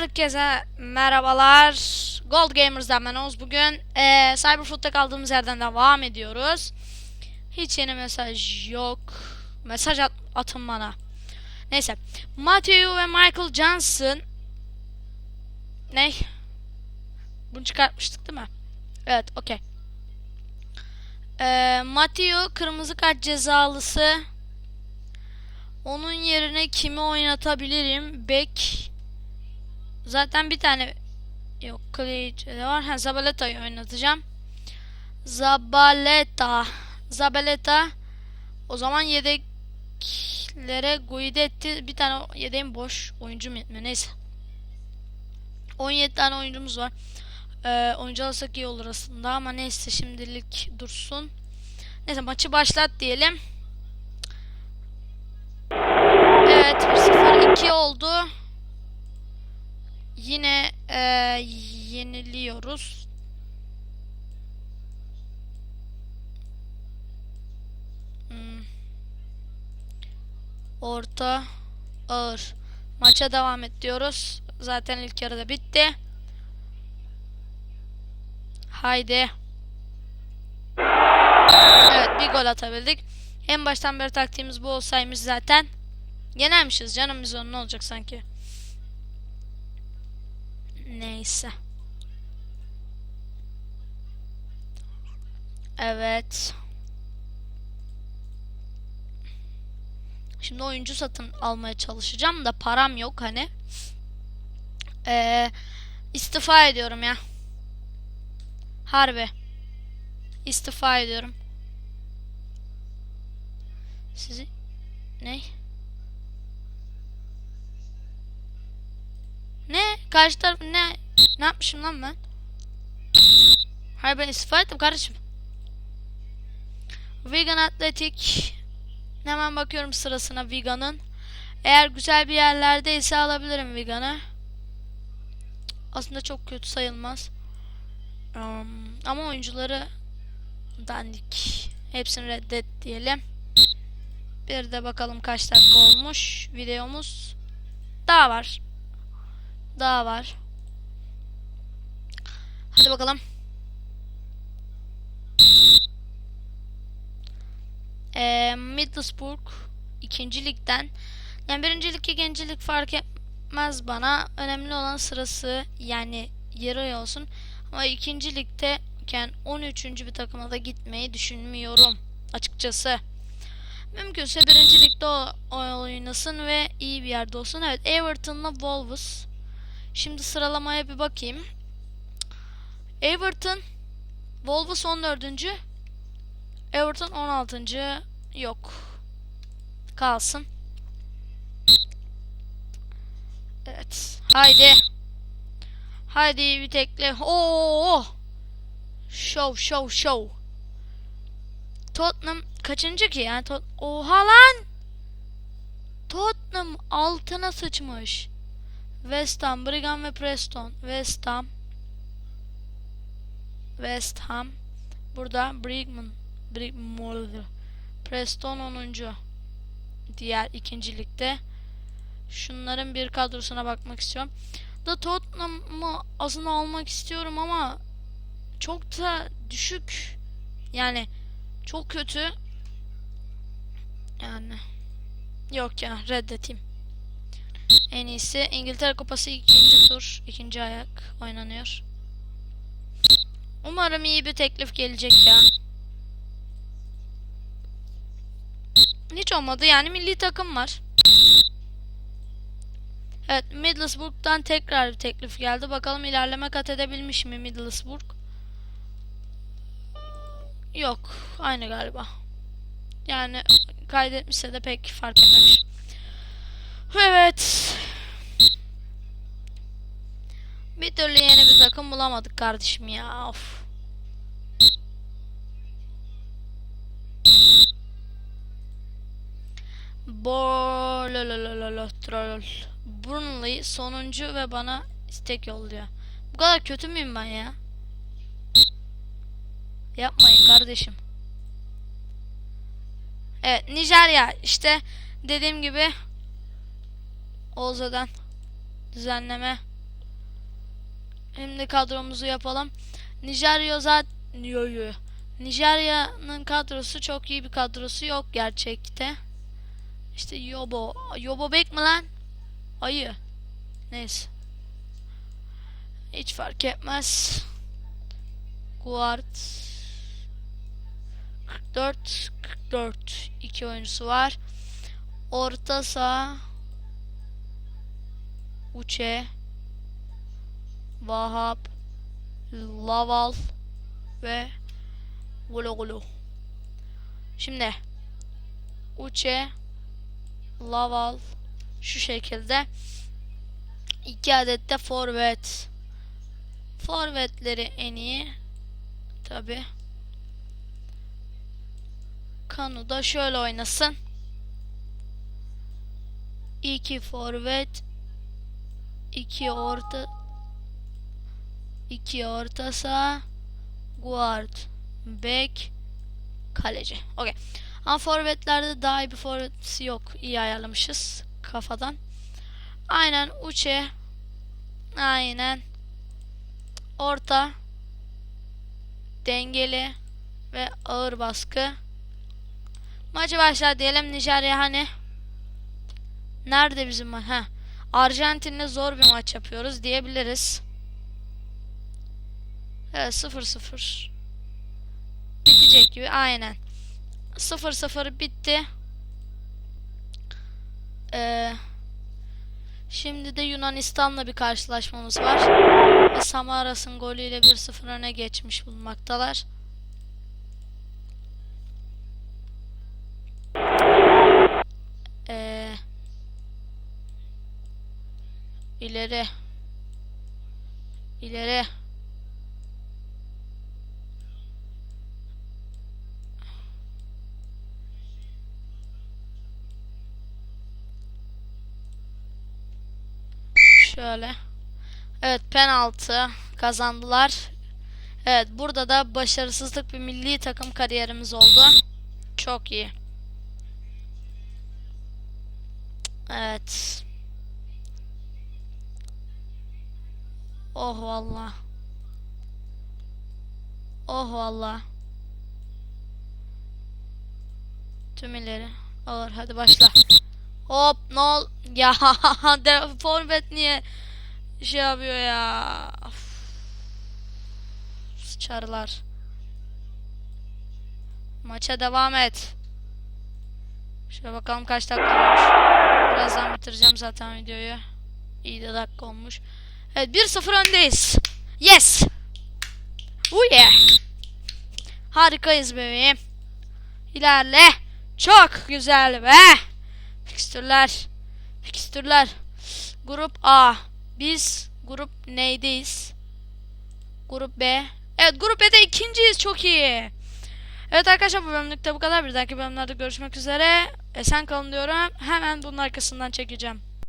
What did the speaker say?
Herkese merhabalar. Gold Gamers'dan ben Oğuz. Bugün eee Cyberfoot'ta kaldığımız yerden devam ediyoruz. Hiç yeni mesaj yok. Mesaj at- atın bana. Neyse. Matthew ve Michael Johnson ne? Bunu çıkartmıştık değil mi? Evet, okey. Eee Matthew kırmızı kart cezalısı. Onun yerine kimi oynatabilirim? Bek Zaten bir tane yok Clay var. Ha Zabaleta'yı oynatacağım. Zabaleta. Zabaleta. O zaman yedeklere Guidetti bir tane yedeğim boş. Oyuncu mu yetmiyor? Neyse. 17 tane oyuncumuz var. Ee, oyuncu alırsak iyi olur aslında ama neyse şimdilik dursun. Neyse maçı başlat diyelim. Evet 1-0-2 oldu. Yine e, yeniliyoruz. Hmm. Orta ağır. Maça devam et diyoruz. Zaten ilk yarıda bitti. Haydi. Evet bir gol atabildik. En baştan beri taktiğimiz bu olsaymış zaten. Yenermişiz canım biz onun ne olacak sanki. Neyse. Evet. Şimdi oyuncu satın almaya çalışacağım da param yok hani. Ee, istifa ediyorum ya. Harbi. İstifa ediyorum. Sizi ne? Karşı taraf ne? Ne yapmışım lan ben? Hayır ben istifa ettim kardeşim. Vegan Atletik. Hemen bakıyorum sırasına Vegan'ın. Eğer güzel bir yerlerdeyse alabilirim Vegan'ı. Aslında çok kötü sayılmaz. Um, ama oyuncuları dandik. Hepsini reddet diyelim. Bir de bakalım kaç dakika olmuş videomuz. Daha var. Daha var. Hadi bakalım. Ee, Middlesbrough ikinci ligden. Yani birincilik ikincilik fark etmez bana. Önemli olan sırası yani yarı olsun. Ama ikinci ligdeyken 13. bir takıma da gitmeyi düşünmüyorum açıkçası. Mümkünse birinci ligde oynasın ve iyi bir yerde olsun. Evet Everton'la Wolves. Şimdi sıralamaya bir bakayım. Everton Wolves 14. Everton 16. Yok. Kalsın. Evet. Haydi. Haydi bir tekle. Oo! Show show show. Tottenham kaçıncı ki yani? Tot Oha lan! Tottenham altına sıçmış. West Ham, Brigham ve Preston. West Ham. West Ham. Burada Brigham. Brigham. Preston 10. Diğer ikincilikte. Şunların bir kadrosuna bakmak istiyorum. Da Tottenham'ı aslında almak istiyorum ama çok da düşük. Yani çok kötü. Yani yok ya reddeteyim. En iyisi İngiltere Kupası ikinci tur, ikinci ayak oynanıyor. Umarım iyi bir teklif gelecek ya. Hiç olmadı yani milli takım var. Evet Middlesbrough'dan tekrar bir teklif geldi. Bakalım ilerleme kat edebilmiş mi Middlesbrough? Yok aynı galiba. Yani kaydetmişse de pek fark etmemiş. Evet. Bir türlü yeni bir takım bulamadık kardeşim ya. Of. Borlololololol. Burnley sonuncu ve bana istek yolluyor. Bu kadar kötü müyüm ben ya? Yapmayın kardeşim. Evet Nijerya işte dediğim gibi Oğuz'dan düzenleme Şimdi kadromuzu yapalım. Nijerya zaten yo, yo. Nijerya'nın kadrosu çok iyi bir kadrosu yok gerçekte. İşte Yobo. Yobo Bek mi lan? Ayı. Neyse. Hiç fark etmez. Guard 44 44 iki oyuncusu var. Orta saha Uçe Vahap Laval ve Gulu Gulu. Şimdi Uçe Laval şu şekilde iki adet de forvet. Forvetleri en iyi tabi. Kanu da şöyle oynasın. İki forvet, iki orta, iki orta saha, guard, bek, kaleci. Okey. Ama forvetlerde daha iyi bir forveti yok. İyi ayarlamışız kafadan. Aynen Uçe. Aynen. Orta. Dengeli ve ağır baskı. Maçı başlar diyelim Nijerya hani. Nerede bizim maç? Arjantin'le zor bir maç yapıyoruz diyebiliriz. Evet 0-0. Bitecek gibi aynen. 0-0 bitti. Ee, şimdi de Yunanistan'la bir karşılaşmamız var. Ve Samaras'ın golüyle 1-0 öne geçmiş bulunmaktalar. Ee, ileri. İleri. Şöyle. Evet penaltı kazandılar. Evet burada da başarısızlık bir milli takım kariyerimiz oldu. Çok iyi. Evet. Oh valla. Oh valla. Tüm ileri. Olur hadi başla. Hop ne ol? Ya forvet niye şey yapıyor ya? Sıçarlar. Maça devam et. Şöyle bakalım kaç dakika olmuş. Birazdan bitireceğim zaten videoyu. İyi de dakika olmuş. Evet 1-0 öndeyiz. Yes. Oh yeah. Harikayız bebeğim. İlerle. Çok güzel be. Fikstürler. Fikstürler. Grup A. Biz grup neydeyiz? Grup B. Evet grup B'de ikinciyiz. Çok iyi. Evet arkadaşlar bu bölümlükte bu kadar. Bir dahaki bölümlerde görüşmek üzere. Esen kalın diyorum. Hemen bunun arkasından çekeceğim.